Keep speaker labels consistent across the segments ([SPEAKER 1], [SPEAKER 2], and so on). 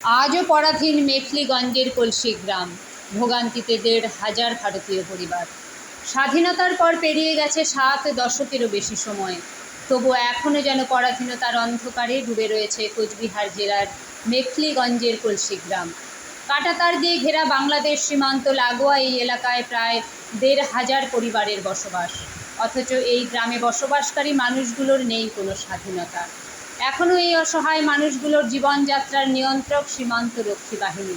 [SPEAKER 1] আজও পরাধীন মেখলিগঞ্জের কলসি গ্রাম। ভোগান্তিতে দেড় হাজার ভারতীয় পরিবার। স্বাধীনতার পর পেরিয়ে গেছে সাত দশকেরও বেশি সময়। তবু এখনও যেন পরাধীনতার অন্ধকারে ডুবে রয়েছে কোচবিহার জেলার মেখলিগঞ্জের কলসি গ্রাম। কাটাতার দিয়ে ঘেরা বাংলাদেশ সীমান্ত লাগোয়া এই এলাকায় প্রায় দেড় হাজার পরিবারের বসবাস। অথচ এই গ্রামে বসবাসকারী মানুষগুলোর নেই কোনো স্বাধীনতা। এখনও এই অসহায় মানুষগুলোর জীবনযাত্রার নিয়ন্ত্রক সীমান্ত রক্ষী বাহিনী।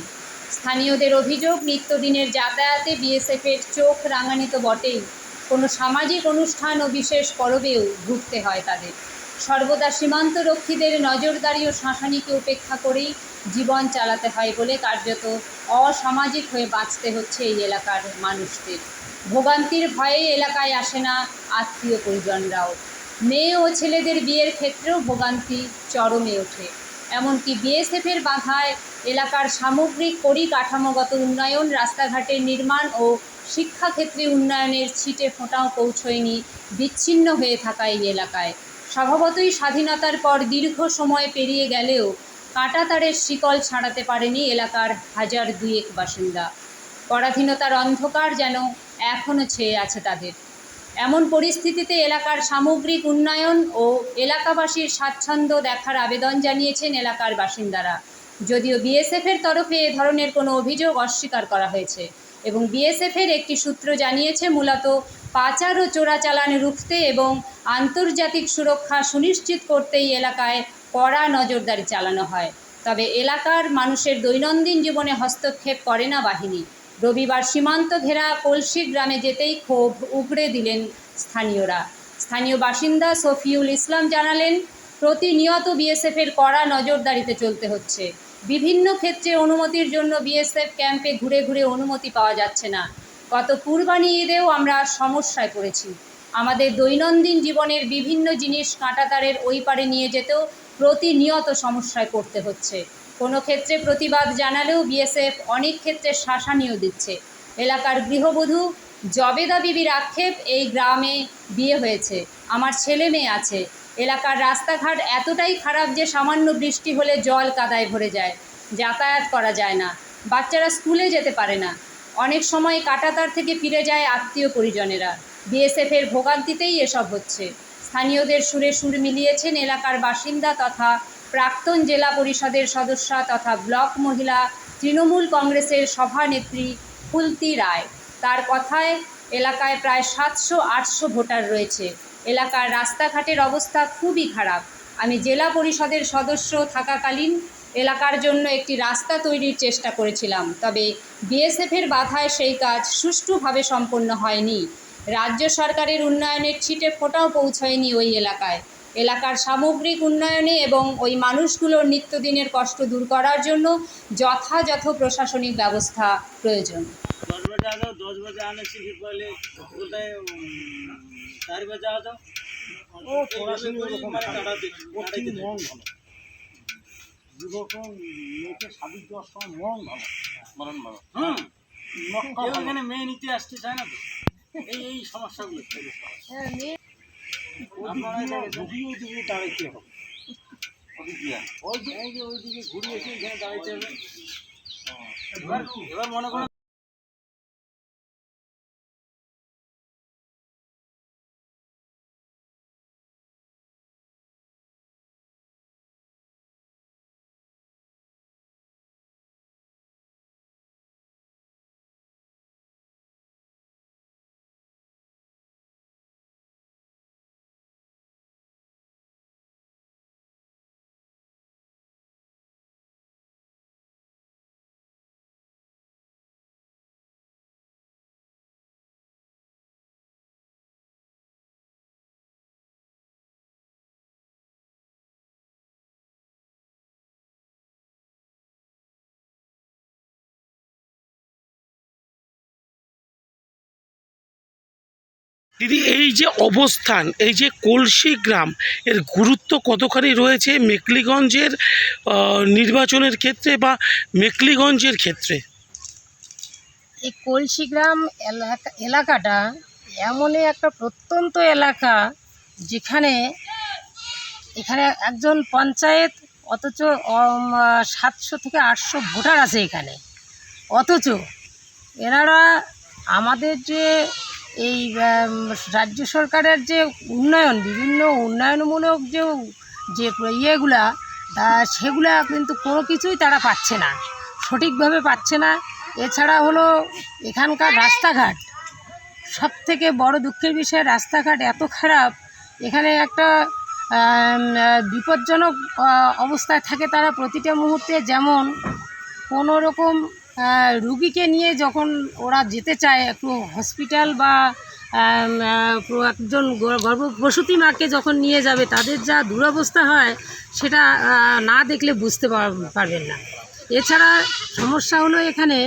[SPEAKER 1] স্থানীয়দের অভিযোগ, নিত্যদিনের যাতায়াতে বিএসএফের চোখ রাঙানি তো বটেই। কোনো সামাজিক অনুষ্ঠান ও বিশেষ পরবেও ভুগতে হয় তাদের। সর্বদা সীমান্ত রক্ষীদের নজরদারি ও শাসানিকে উপেক্ষা করেই জীবন চালাতে হয় বলে কার্যত অসামাজিক হয়ে বাঁচতে হচ্ছে এই এলাকার মানুষদের। ভোগান্তির ভয়ে এলাকায় আসে না আত্মীয় পরিজনরাও। মেয়ে ও ছেলেদের বিয়ের ক্ষেত্রেও ভোগান্তি চরমে ওঠে। এমনকি বিএসএফের বাধায় এলাকার সামগ্রিক পরিকাঠামোগত উন্নয়ন, রাস্তাঘাটের নির্মাণ ও শিক্ষাক্ষেত্রে উন্নয়নের ছিটে ফোঁটাও পৌঁছয়নি, বিচ্ছিন্ন হয়ে থাকা এই এলাকায়। স্বভাবতই স্বাধীনতার পর দীর্ঘ সময় পেরিয়ে গেলেও কাঁটাতারের শিকল ছাড়াতে পারেনি এলাকার হাজার দুয়েক বাসিন্দা। পরাধীনতার অন্ধকার যেন এখনও ছেয়ে আছে তাদের। এমন পরিস্থিতিতে এলাকার সামগ্রিক উন্নয়ন ও এলাকাবাসীর স্বাচ্ছন্দ্য দেখার আবেদন জানিয়েছেন এলাকার বাসিন্দারা। যদিও বিএসএফের তরফে এ ধরনের কোনো অভিযোগ অস্বীকার করা হয়েছে এবং বিএসএফের একটি সূত্র জানিয়েছে, মূলত পাচার ও চোরাচালান রুখতে এবং আন্তর্জাতিক সুরক্ষা সুনিশ্চিত করতেই এলাকায় কড়া নজরদারি চালানো হয়। তবে এলাকার মানুষের দৈনন্দিন জীবনে হস্তক্ষেপ করে না বাহিনী। রবিবার সীমান্ত ঘেরা কলসি গ্রামে যেতেই ক্ষোভ উগড়ে দিলেন স্থানীয়রা। স্থানীয় বাসিন্দা সফিউল ইসলাম জানালেন, প্রতিনিয়ত বিএসএফের কড়া নজরদারিতে চলতে হচ্ছে। বিভিন্ন ক্ষেত্রে অনুমতির জন্য বিএসএফ ক্যাম্পে ঘুরে ঘুরে অনুমতি পাওয়া যাচ্ছে না। গত কুরবানি ঈদেও আমরা সমস্যায় পড়েছি। আমাদের দৈনন্দিন জীবনের বিভিন্ন জিনিস কাঁটাতারের ওই পারে নিয়ে যেতেও প্রতিনিয়ত সমস্যায় পড়তে হচ্ছে। কোনো ক্ষেত্রে প্রতিবাদ জানালেও বিএসএফ অনেক ক্ষেত্রে শাসানিও দিচ্ছে। এলাকার গৃহবধূ জবেদা বিবির আক্ষেপ, এই গ্রামে বিয়ে হয়েছে, আমার ছেলে মেয়ে আছে। এলাকার রাস্তাঘাট এতটাই খারাপ যে সামান্য বৃষ্টি হলে জল কাদায় ভরে যায়, যাতায়াত করা যায় না, বাচ্চারা স্কুলে যেতে পারে না। অনেক সময় কাটাতার থেকে ফিরে যায় আত্মীয় পরিজনেরা। বিএসএফের ভোগান্তিতেই এসব হচ্ছে। স্থানীয়দের সুরে সুর মিলিয়েছেন এলাকার বাসিন্দা তথা প্রাক্তন জেলা পরিষদের সদস্যা তথা ব্লক মহিলা তৃণমূল কংগ্রেসের সভানেত্রী ফুলতি রায়। তার কথায় এলাকায় প্রায় সাতশো, আটশো ভোটার রয়েছে। এলাকার রাস্তাঘাটের অবস্থা খুবই খারাপ। আমি জেলা পরিষদের সদস্য থাকাকালীন এলাকার জন্য একটি রাস্তা তৈরির চেষ্টা করেছিলাম, তবে বিএসএফের বাধায় সেই কাজ সুষ্ঠুভাবে সম্পন্ন হয়নি। রাজ্য সরকারের উন্নয়নের ছিটে ফোটাও পৌঁছয়নি ওই এলাকায় এলাকার সামগ্রিক উন্নয়নে এবং ওই মানুষগুলোর নিত্যদিনের কষ্ট দূর করার জন্য যথাযথ প্রশাসনিক ব্যবস্থা প্রয়োজন
[SPEAKER 2] दस बजे आ जाओ दस बजे आने से भी पहले बोलते हैं उम, चार बजे आ जाओ ও পড়াশোনা ওরকম মানে কাটাতে
[SPEAKER 3] ঠিক মন ভালো যুবকম মেয়েকে শাদি দেওয়ার সময় মন ভালো
[SPEAKER 2] মরণ ভালো
[SPEAKER 3] হ্যাঁ
[SPEAKER 2] কেউ এখানে মেয়ে নিতে আসতে চায় না তো এই এই সমস্যাগুলো
[SPEAKER 3] ঘুরিয়ে দিকে দাঁড়াইতে হবে। ওই ওইদিকে ঘুরিয়ে এসে এখানে দাঁড়াইতে হবে।
[SPEAKER 2] এবার এবার মনে করুন
[SPEAKER 4] দিদি, এই যে অবস্থান, এই যে কলসি গ্রাম, এর গুরুত্ব কতখানি রয়েছে মেকলিগঞ্জের নির্বাচনের ক্ষেত্রে বা মেকলিগঞ্জের ক্ষেত্রে?
[SPEAKER 5] এই কলসি গ্রাম এলাকা, এলাকাটা এমনই একটা প্রত্যন্ত এলাকা যেখানে এখানে একজন পঞ্চায়েত অথচ সাতশো থেকে আটশো ভোটার আছে এখানে। অথচ এনারা আমাদের যে এই রাজ্য সরকারের যে উন্নয়ন, বিভিন্ন উন্নয়নমূলক যে যে ইয়েগুলা, তা সেগুলা কিন্তু কোনো কিছুই তারা পাচ্ছে না, সঠিকভাবে পাচ্ছে না। এছাড়া হলো এখানকার রাস্তাঘাট সব থেকে বড় দুঃখের বিষয়, রাস্তাঘাট এত খারাপ, এখানে একটা বিপজ্জনক অবস্থায় থাকে তারা প্রতিটা মুহূর্তে। যেমন কোনো রকম রুগীকে নিয়ে যখন ওরা যেতে চায়, একটু হসপিটাল বা একজন গর্ভবসতী মাকে যখন নিয়ে যাবে, তাদের যা দুরবস্থা হয়, সেটা না দেখলে বুঝতে পার- পারবেন না। এছাড়া সমস্যা হলো এখানে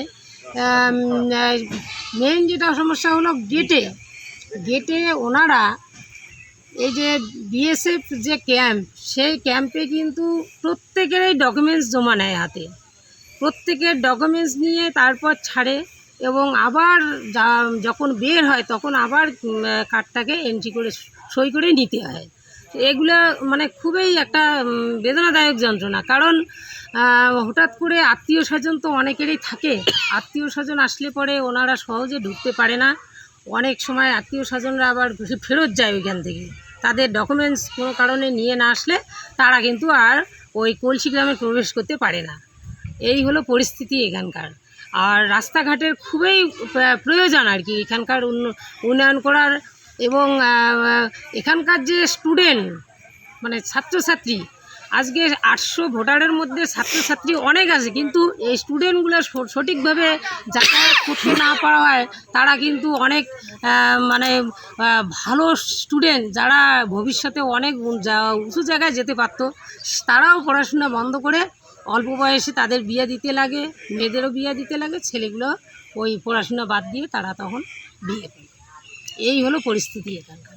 [SPEAKER 5] মেইন যেটা সমস্যা হলো গেটে গেটে ওনারা এই যে বিএসএফ যে ক্যাম্প সেই ক্যাম্পে কিন্তু প্রত্যেকেরই ডকুমেন্টস জমা নেয় হাতে। প্রত্যেকের ডকুমেন্টস নিয়ে তারপর ছাড়ে এবং আবার যা- যখন বের হয় তখন আবার কার্ডটাকে এন্ট্রি করে সই করে নিতে হয়। এগুলো মানে খুবই একটা বেদনাদায়ক যন্ত্রণা। কারণ হঠাৎ করে আত্মীয় স্বজন তো অনেকেরই থাকে। আত্মীয় স্বজন আসলে পরে ওনারা সহজে ঢুকতে পারে না। অনেক সময় আত্মীয় স্বজনরা আবার ফেরত যায় ওইখান থেকে। তাদের ডকুমেন্টস কোনো কারণে নিয়ে না আসলে তারা কিন্তু আর ওই কলসি গ্রামে প্রবেশ করতে পারে না। এই হলো পরিস্থিতি এখানকার। আর রাস্তাঘাটের খুবই প্রয়োজন আর কি এখানকার উন্ন- উন্নয়ন করার এবং এখানকার যে স্টুডেন্ট মানে ছাত্রছাত্রী, আজকে আটশো ভোটারের মধ্যে ছাত্রছাত্রী অনেক আছে, কিন্তু এই স্টুডেন্টগুলো সঠিকভাবে যাতায়াত করতে না পারা হয়, তারা কিন্তু অনেক মানে ভালো স্টুডেন্ট যারা ভবিষ্যতে অনেক উঁচু জায়গায় যেতে পারতো, তারাও পড়াশোনা বন্ধ করে অল্প বয়সে তাদের বিয়ে দিতে লাগে, মেয়েদেরও বিয়ে দিতে লাগে, ছেলেগুলো ওই পড়াশোনা বাদ দিয়ে তারা তখন বিয়ে করে এই হলো পরিস্থিতি এখানকার।